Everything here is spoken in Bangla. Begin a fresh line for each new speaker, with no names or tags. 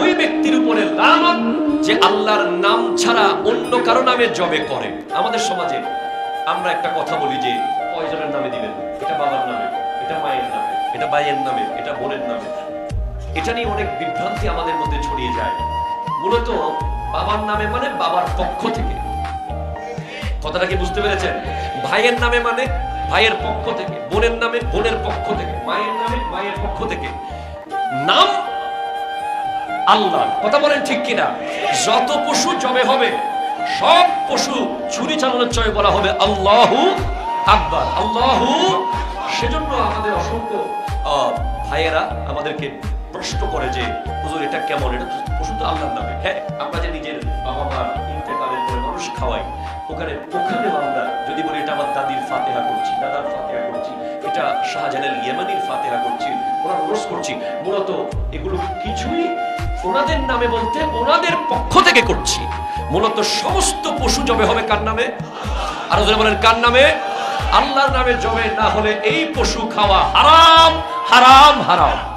ওই ব্যক্তির উপরে লানত যে আল্লাহর নাম ছাড়া অন্য কারও নামে জবে করে। আমাদের সমাজে আমরা একটা কথা বলি যে, কয়জনের নামে দিবেন? এটা বাবার নামে, এটা মায়ের নামে, এটা ভাইয়ের নামে, এটা বোনের নামে। এটা নিয়ে অনেক বিভ্রান্তি আমাদের মধ্যে ছড়িয়ে যায়। মূলত বাবার নামে মানে বাবার পক্ষ থেকে। কথাটা কি বুঝতে পেরেছেন? ভাইয়ের নামে মানে ভাইয়ের পক্ষ থেকে, বোনের নামে বোনের পক্ষ থেকে, মায়ের নামে মায়ের পক্ষ থেকে। নাম আল্লাহ কথা বলেন ঠিক কিনা? যত পশু জবে হবে, সব পশু ছুরি চালানোর চয় বলা হবে আল্লাহু আকবার। আল্লাহু সেজন্য আমাদের অসংখ্য ভাইয়েরা আমাদেরকে প্রশ্ন করে যে, হুজুর, এটা কেমন? এটা পশু তো আল্লাহর নামে। হ্যাঁ আমরা যে নিজের বাবা মা ইন্তেকালের পরে মানুষ খাওয়াই, ওখানে ওখানেও আমরা যদি বলি, এটা আমার দাদির ফাতেহা করছি, দাদার ফাতেহা করছি। এটা শাহজাহানের ইয়েমানির ফাতেহা করছি ওরা রোজ করছি। মূলত এগুলো কিছুই ওনাদের নামে বলতে ওনাদের পক্ষ থেকে করছি। মূলত সমস্ত পশু জবে হবে কার নামে? আর ওদের বলেন, কার নামে? আল্লাহর নামে জবে না হলে এই পশু খাওয়া হারাম হারাম হারাম।